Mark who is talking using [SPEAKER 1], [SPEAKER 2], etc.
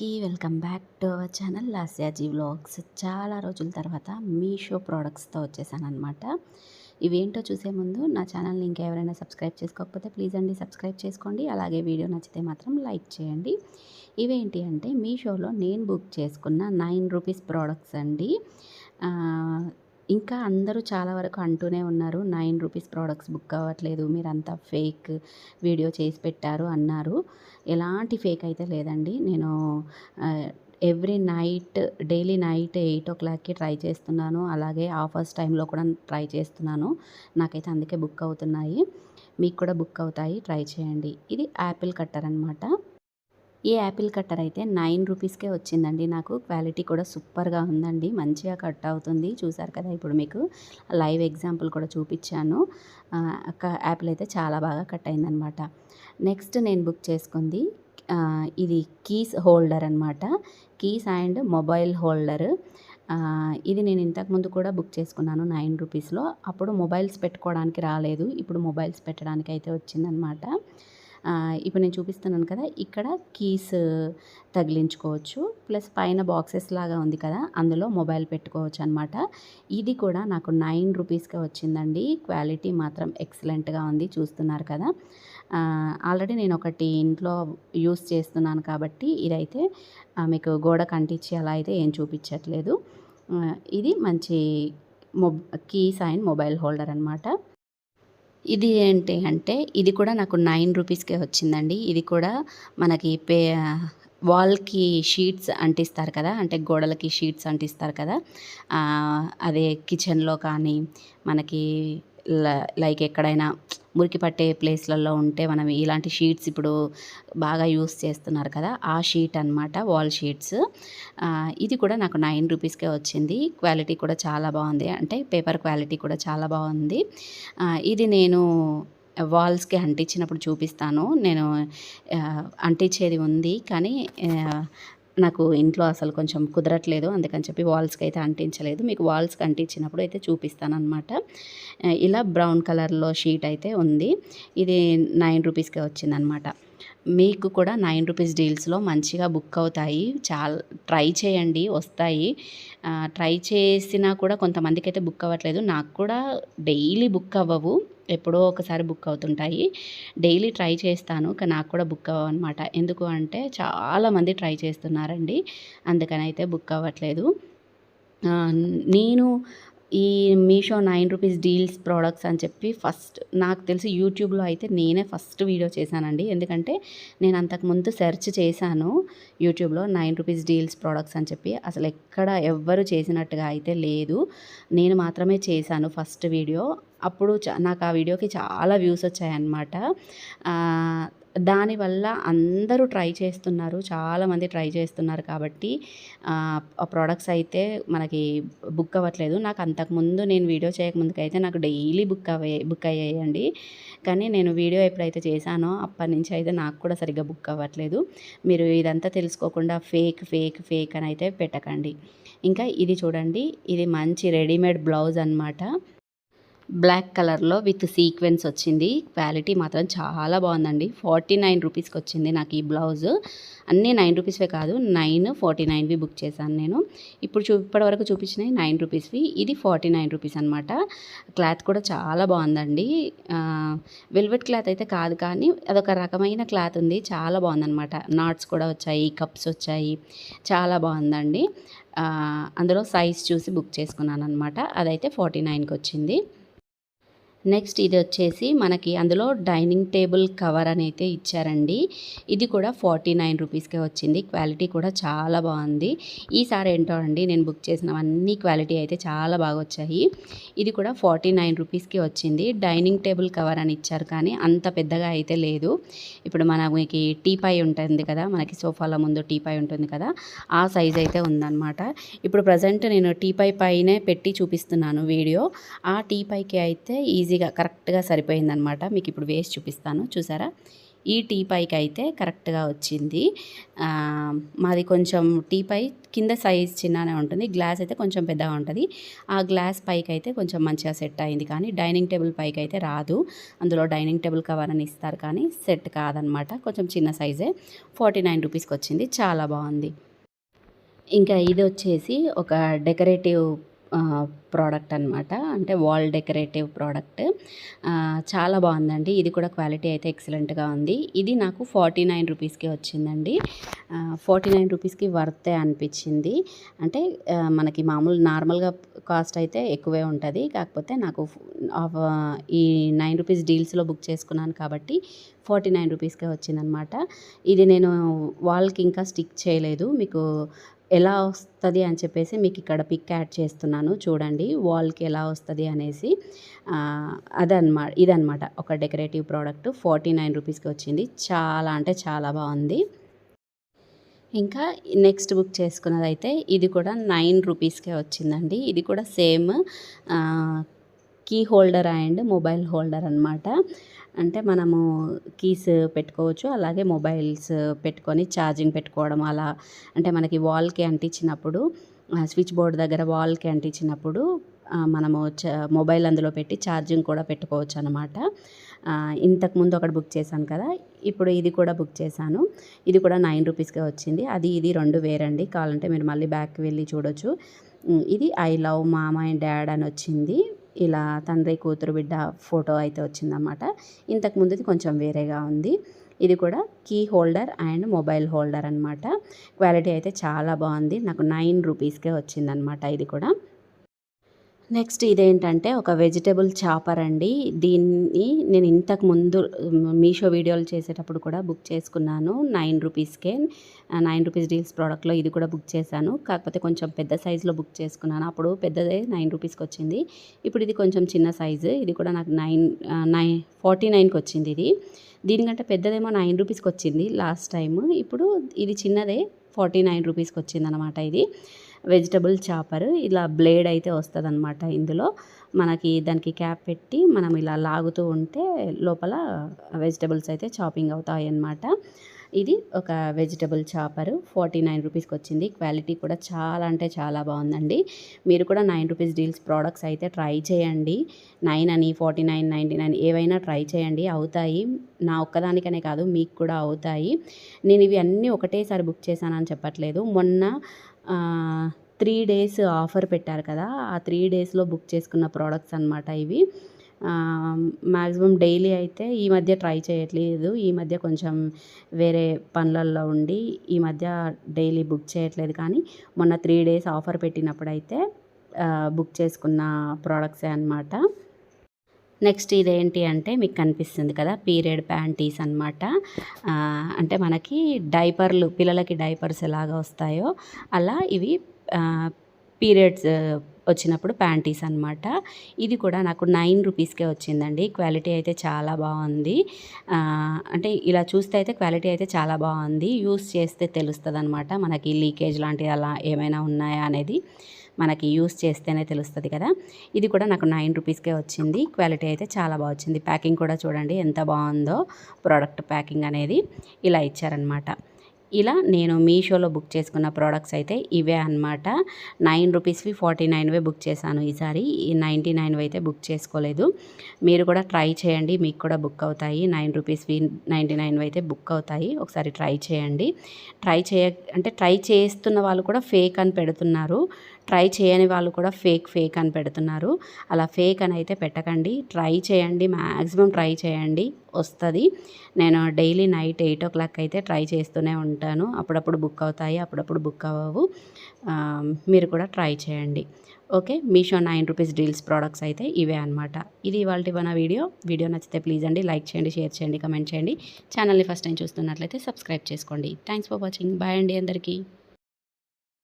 [SPEAKER 1] అందరికీ welcome back to our channel Lasyaji vlogs. చాలా రోజుల తర్వాత మీషో ప్రోడక్ట్స్తో వచ్చేసాను అనమాట ఇవేంటో చూసే ముందు నా ఛానల్ని ఇంకెవరైనా సబ్స్క్రైబ్ చేసుకోకపోతే ప్లీజ్ అండి సబ్స్క్రైబ్ చేసుకోండి. అలాగే వీడియో నచ్చితే మాత్రం లైక్ చేయండి. ఇవేంటి అంటే మీషోలో నేను బుక్ చేసుకున్న నైన్ రూపీస్ ప్రోడక్ట్స్ అండి. ఇంకా అందరూ చాలా వరకు అంటూనే ఉన్నారు నైన్ రూపీస్ ప్రోడక్ట్స్ బుక్ అవ్వట్లేదు మీరంతా ఫేక్ వీడియో చేసి పెట్టారు అన్నారు. ఎలాంటి ఫేక్ అయితే లేదండి. నేను every night daily night eight ఓ క్లాక్కి ట్రై చేస్తున్నాను. అలాగే ఆఫర్స్ టైంలో కూడా ట్రై చేస్తున్నాను. నాకైతే అందుకే బుక్ అవుతున్నాయి. మీకు కూడా బుక్ అవుతాయి. ట్రై చేయండి. ఇది యాపిల్ కట్టర్ అనమాట ఈ యాపిల్ కట్టర్ అయితే నైన్ రూపీస్కే వచ్చిందండి. నాకు క్వాలిటీ కూడా సూపర్గా ఉందండి. మంచిగా కట్ అవుతుంది. చూసారు కదా ఇప్పుడు మీకు లైవ్ ఎగ్జాంపుల్ కూడా చూపించాను. యాపిల్ అయితే చాలా బాగా కట్ అయిందనమాట. నెక్స్ట్ నేను బుక్ చేసుకుంది ఇది కీస్ హోల్డర్ అనమాట. Keys and mobile holder. ఇది నేను ఇంతకుముందు కూడా బుక్ చేసుకున్నాను నైన్ రూపీస్లో. అప్పుడు మొబైల్స్ పెట్టుకోవడానికి రాలేదు. ఇప్పుడు మొబైల్స్ పెట్టడానికి అయితే వచ్చిందనమాట. ఇప్పుడు నేను చూపిస్తున్నాను కదా ఇక్కడ కీస్ తగిలించుకోవచ్చు. ప్లస్ పైన బాక్సెస్ లాగా ఉంది కదా అందులో మొబైల్ పెట్టుకోవచ్చు అనమాట ఇది కూడా నాకు నైన్ రూపీస్కే వచ్చిందండి. క్వాలిటీ మాత్రం ఎక్సలెంట్గా ఉంది చూస్తున్నారు కదా. ఆల్రెడీ నేను ఒకటి ఇంట్లో యూస్ చేస్తున్నాను కాబట్టి ఇదైతే మీకు గోడ కంటించి అలా అయితే ఏం చూపించట్లేదు. ఇది మంచి mob keys and mobile holder అనమాట ఇది ఏంటి అంటే ఇది కూడా నాకు నైన్ రూపీస్కే వచ్చిందండి. ఇది కూడా మనకి పే వాల్కి షీట్స్ అంటిస్తారు కదా అంటే గోడలకి షీట్స్ అంటిస్తారు కదా అదే కిచెన్లో కానీ మనకి లైక్ ఎక్కడైనా మురికి పట్టే ప్లేస్లలో ఉంటే మనం ఇలాంటి షీట్స్ ఇప్పుడు బాగా యూస్ చేస్తున్నారు కదా ఆ షీట్ అన్నమాట వాల్ షీట్స్. ఇది కూడా నాకు నైన్ రూపీస్కే వచ్చింది. క్వాలిటీ కూడా చాలా బాగుంది. అంటే పేపర్ క్వాలిటీ కూడా చాలా బాగుంది. ఇది నేను వాల్స్కి అంటించినప్పుడు చూపిస్తాను. నేను అంటించేది ఉంది కానీ నాకు ఇంట్లో అసలు కొంచెం కుదరట్లేదు. అందుకని చెప్పి వాల్స్కి అయితే అంటించలేదు. మీకు వాల్స్కి అంటించినప్పుడు అయితే చూపిస్తాను అనమాట ఇలా బ్రౌన్ కలర్లో షీట్ అయితే ఉంది. ఇది నైన్ రూపీస్కే వచ్చిందనమాట మీకు కూడా నైన్ రూపీస్ డీల్స్లో మంచిగా బుక్ అవుతాయి. చాలా ట్రై చేయండి. వస్తాయి. ట్రై చేసినా కూడా కొంతమందికి అయితే బుక్ అవ్వట్లేదు. నాకు కూడా డైలీ బుక్ అవ్వవు. ఎప్పుడో ఒకసారి బుక్ అవుతుంటాయి. డైలీ ట్రై చేస్తాను కానీ నాకు కూడా బుక్ అవ్వనమాట. ఎందుకు అంటే చాలామంది ట్రై చేస్తున్నారండి. అందుకని అయితే బుక్ అవ్వట్లేదు. నేను ఈ Meesho nine rupees deals products అని చెప్పి ఫస్ట్ నాకు తెలిసి యూట్యూబ్లో అయితే నేనే ఫస్ట్ వీడియో చేశానండి. ఎందుకంటే నేను అంతకుముందు సెర్చ్ చేశాను యూట్యూబ్లో నైన్ రూపీస్ డీల్స్ ప్రోడక్ట్స్ అని చెప్పి. అసలు ఎక్కడ ఎవ్వరు చేసినట్టుగా అయితే లేదు. నేను మాత్రమే చేశాను ఫస్ట్ వీడియో. అప్పుడు నాకు ఆ వీడియోకి చాలా వ్యూస్ వచ్చాయన్నమాట. దానివల్ల అందరూ ట్రై చేస్తున్నారు చాలామంది ట్రై చేస్తున్నారు కాబట్టి ఆ ప్రోడక్ట్స్ అయితే మనకి బుక్ అవ్వట్లేదు. నాకు అంతకుముందు నేను వీడియో చేయకముందుకైతే అయితే నాకు డైలీ బుక్ అవ్వే బుక్ అయ్యాయండి. కానీ నేను వీడియో ఎప్పుడైతే చేశానో అప్పటి నుంచి అయితే నాకు కూడా సరిగ్గా బుక్ అవ్వట్లేదు. మీరు ఇదంతా తెలుసుకోకుండా ఫేక్ ఫేక్ ఫేక్ అని అయితే పెట్టకండి. ఇంకా ఇది చూడండి ఇది మంచి రెడీమేడ్ బ్లౌజ్ అన్నమాట. బ్లాక్ కలర్లో విత్ సీక్వెన్స్ వచ్చింది. క్వాలిటీ మాత్రం చాలా బాగుందండి. ఫార్టీ నైన్ రూపీస్కి వచ్చింది నాకు ఈ బ్లౌజ్. అన్నీ నైన్ రూపీస్వే కాదు నైన్ ఫార్టీ నైన్వి బుక్ చేశాను నేను. ఇప్పుడు చూ ఇప్పటివరకు చూపించినవి నైన్ రూపీస్వి. ఇది ఫార్టీ నైన్ రూపీస్ అనమాట క్లాత్ కూడా చాలా బాగుందండి. వెల్వెట్ క్లాత్ అయితే కాదు కానీ అదొక రకమైన క్లాత్ ఉంది. చాలా బాగుందన్నమాట. నాట్స్ కూడా వచ్చాయి కప్స్ వచ్చాయి. చాలా బాగుందండి. అందులో సైజ్ చూసి బుక్ చేసుకున్నాను అనమాట అదైతే ఫార్టీ నైన్కి వచ్చింది. నెక్స్ట్ ఇది వచ్చేసి మనకి అందులో డైనింగ్ టేబుల్ కవర్ అని అయితే ఇచ్చారండి. ఇది కూడా ఫార్టీ నైన్ రూపీస్కే వచ్చింది. క్వాలిటీ కూడా చాలా బాగుంది. ఈసారి ఏంటో అండి నేను బుక్ చేసినవన్నీ క్వాలిటీ అయితే చాలా బాగా వచ్చాయి. ఇది కూడా ఫార్టీ నైన్ రూపీస్కి వచ్చింది. డైనింగ్ టేబుల్ కవర్ అని ఇచ్చారు కానీ అంత పెద్దగా అయితే లేదు. ఇప్పుడు మనకి టీపాయ్ ఉంటుంది కదా మనకి సోఫాల ముందు టీపాయ్ ఉంటుంది కదా ఆ సైజ్ అయితే ఉందన్నమాట. ఇప్పుడు ప్రజెంట్ నేను టీపాయ్ పైనే పెట్టి చూపిస్తున్నాను వీడియో. ఆ టీ పైకి అయితే ఈజీగా కరెక్ట్గా సరిపోయిందనమాట మీకు ఇప్పుడు వేసి చూపిస్తాను. చూసారా? ఈ టీ పైకి అయితే కరెక్ట్గా వచ్చింది. మాది కొంచెం టీ పై కింద సైజ్ చిన్ననే ఉంటుంది. గ్లాస్ అయితే కొంచెం పెద్దగా ఉంటుంది. ఆ గ్లాస్ పైకి అయితే కొంచెం మంచిగా సెట్ అయింది కానీ డైనింగ్ టేబుల్ పైకి అయితే రాదు. అందులో డైనింగ్ టేబుల్ కవర్ అని ఇస్తారు కానీ సెట్ కాదనమాట కొంచెం చిన్న సైజే. ఫార్టీ నైన్ రూపీస్కి వచ్చింది. చాలా బాగుంది. ఇంకా ఇది వచ్చేసి ఒక డెకరేటివ్ ప్రోడక్ట్ అనమాట అంటే వాల్ డెకరేటివ్ ప్రోడక్ట్. చాలా బాగుందండి. ఇది కూడా క్వాలిటీ అయితే ఎక్సలెంట్గా ఉంది. ఇది నాకు ఫార్టీ నైన్ రూపీస్కి వచ్చిందండి. ఫార్టీ నైన్ రూపీస్కి వర్తే అనిపించింది. అంటే మనకి మామూలు నార్మల్గా కాస్ట్ అయితే ఎక్కువే ఉంటుంది. కాకపోతే నాకు ఈ నైన్ రూపీస్ డీల్స్లో బుక్ చేసుకున్నాను కాబట్టి ఫార్టీ నైన్ రూపీస్కే వచ్చిందనమాట ఇది నేను వాల్కి ఇంకా స్టిక్ చేయలేదు. మీకు ఎలా వస్తుంది అని చెప్పేసి మీకు ఇక్కడ పిక్ యాడ్ చేస్తున్నాను. చూడండి వాల్కి ఎలా వస్తుంది అనేసి. ఆ, అదనమాట ఇదనమాట. ఒక డెకరేటివ్ ప్రోడక్ట్ ఫార్టీ నైన్ రూపీస్కి వచ్చింది. చాలా అంటే చాలా బాగుంది. ఇంకా నెక్స్ట్ బుక్ చేసుకున్నదైతే ఇది కూడా నైన్ రూపీస్కే వచ్చిందండి. ఇది కూడా same key holder and mobile holder అనమాట అంటే మనము కీస్ పెట్టుకోవచ్చు అలాగే మొబైల్స్ పెట్టుకొని ఛార్జింగ్ పెట్టుకోవడం అలా. అంటే మనకి వాల్కి అంటించినప్పుడు స్విచ్ బోర్డ్ దగ్గర వాల్కి అంటించినప్పుడు మనము మొబైల్ అందులో పెట్టి ఛార్జింగ్ కూడా పెట్టుకోవచ్చు అనమాట ఇంతకుముందు ఒకటి బుక్ చేశాను కదా ఇప్పుడు ఇది కూడా బుక్ చేశాను. ఇది కూడా నైన్ రూపీస్కే వచ్చింది. అది ఇది రెండు వేరండి. కావాలంటే మీరు మళ్ళీ బ్యాక్ వెళ్ళి చూడొచ్చు. ఇది I love mama and dad అని వచ్చింది. ఇలా తండ్రి కూతురు బిడ్డ ఫోటో అయితే వచ్చిందన్నమాట. ఇంతకుముందుది కొంచెం వేరేగా ఉంది. ఇది కూడా key holder and mobile holder అనమాట క్వాలిటీ అయితే చాలా బాగుంది. నాకు నైన్ రూపీస్కే వచ్చిందనమాట ఇది కూడా. నెక్స్ట్ ఇదేంటంటే ఒక వెజిటబుల్ చాపర్ అండి. దీన్ని నేను ఇంతకు ముందు మీషో వీడియోలు చేసేటప్పుడు కూడా బుక్ చేసుకున్నాను. నైన్ రూపీస్కే. నైన్ రూపీస్ డీల్స్ ప్రోడక్ట్లో ఇది కూడా బుక్ చేశాను. కాకపోతే కొంచెం పెద్ద సైజులో బుక్ చేసుకున్నాను. అప్పుడు పెద్దదే నైన్ రూపీస్కి వచ్చింది. ఇప్పుడు ఇది కొంచెం చిన్న సైజు. ఇది కూడా నాకు నైన్ నైన్ ఫార్టీ నైన్కి వచ్చింది ఇది. దీనికంటే పెద్దదేమో నైన్ రూపీస్కి వచ్చింది లాస్ట్ టైం ఇప్పుడు ఇది చిన్నదే ఫార్టీ నైన్ రూపీస్కి వచ్చింది అనమాట ఇది. Vegetable chopper. ఇలా బ్లేడ్ అయితే వస్తుంది అనమాట ఇందులో. మనకి దానికి క్యాప్ పెట్టి మనం ఇలా లాగుతూ ఉంటే లోపల వెజిటబుల్స్ అయితే చాపింగ్ అవుతాయి అన్నమాట ఇది ఒక వెజిటబుల్ చాపరు. ఫార్టీ నైన్ రూపీస్కి వచ్చింది. క్వాలిటీ కూడా చాలా అంటే చాలా బాగుందండి. మీరు కూడా నైన్ రూపీస్ డీల్స్ ప్రోడక్ట్స్ అయితే ట్రై చేయండి. నైన్ అని ఫార్టీ నైన్ నైంటీ నైన్ ఏవైనా ట్రై చేయండి. అవుతాయి. నా ఒక్కదానికనే కాదు మీకు కూడా అవుతాయి. నేను ఇవి అన్నీ ఒకటేసారి బుక్ చేశానని చెప్పట్లేదు. మొన్న త్రీ డేస్ ఆఫర్ పెట్టారు కదా ఆ త్రీ డేస్లో బుక్ చేసుకున్న ప్రోడక్ట్స్ అనమాట ఇవి. మ్యాక్సిమం డైలీ అయితే ఈ మధ్య ట్రై చేయట్లేదు ఈ మధ్య కొంచెం వేరే పనులల్లో ఉండి ఈ మధ్య డైలీ బుక్ చేయట్లేదు. కానీ మొన్న త్రీ డేస్ ఆఫర్ పెట్టినప్పుడైతే బుక్ చేసుకున్న ప్రోడక్ట్సే అనమాట నెక్స్ట్ ఇదేంటి అంటే మీకు కనిపిస్తుంది కదా పీరియడ్ ప్యాంటీస్ అనమాట అంటే మనకి డైపర్లు పిల్లలకి డైపర్స్ ఎలాగ వస్తాయో అలా ఇవి పీరియడ్స్ వచ్చినప్పుడు ప్యాంటీస్ అనమాట ఇది కూడా నాకు నైన్ రూపీస్కే వచ్చిందండి. క్వాలిటీ అయితే చాలా బాగుంది. అంటే ఇలా చూస్తే అయితే క్వాలిటీ అయితే చాలా బాగుంది. యూస్ చేస్తే తెలుస్తుంది అనమాట మనకి లీకేజ్ లాంటివి అలా ఏమైనా ఉన్నాయా అనేది. మనకి యూస్ చేస్తేనే తెలుస్తుంది కదా. ఇది కూడా నాకు నైన్ రూపీస్కే వచ్చింది. క్వాలిటీ అయితే చాలా బాగా వచ్చింది. ప్యాకింగ్ కూడా చూడండి ఎంత బాగుందో. ప్రోడక్ట్ ప్యాకింగ్ అనేది ఇలా ఇచ్చారనమాట ఇలా నేను మీషోలో బుక్ చేసుకున్న ప్రోడక్ట్స్ అయితే ఇవే అనమాట నైన్ రూపీస్వి ఫార్టీ నైన్వే బుక్ చేశాను ఈసారి. ఈ నైంటీ నైన్వి అయితే బుక్ చేసుకోలేదు. మీరు కూడా ట్రై చేయండి. మీకు కూడా బుక్ అవుతాయి. నైన్ రూపీస్వి నైంటీ నైన్వి అయితే బుక్ అవుతాయి. ఒకసారి ట్రై చేయండి. ట్రై చేయ అంటే ట్రై చేస్తున్న వాళ్ళు కూడా ఫేక్ అని పెడుతున్నారు. ట్రై చేయని వాళ్ళు కూడా ఫేక్ ఫేక్ అని పెడుతున్నారు. అలా ఫేక్ అని అయితే పెట్టకండి. ట్రై చేయండి. మ్యాక్సిమం ట్రై చేయండి. వస్తుంది. నేను daily night eight o'clock అయితే ట్రై చేస్తూనే ఉంటాను. అప్పుడప్పుడు బుక్ అవుతాయి అప్పుడప్పుడు బుక్ అవ్వవు. మీరు కూడా ట్రై చేయండి. Okay? Meesho nine rupees deals products అయితే ఇవే అనమాట ఇది ఇవాళ మన వీడియో. వీడియో నచ్చితే ప్లీజ్ అండి లైక్ చేయండి షేర్ చేయండి కమెంట్ చేయండి. ఛానల్ని ఫస్ట్ టైం చూస్తున్నట్లయితే సబ్స్క్రైబ్ చేసుకోండి. Thanks for watching. బాయ్ అండి అందరికీ.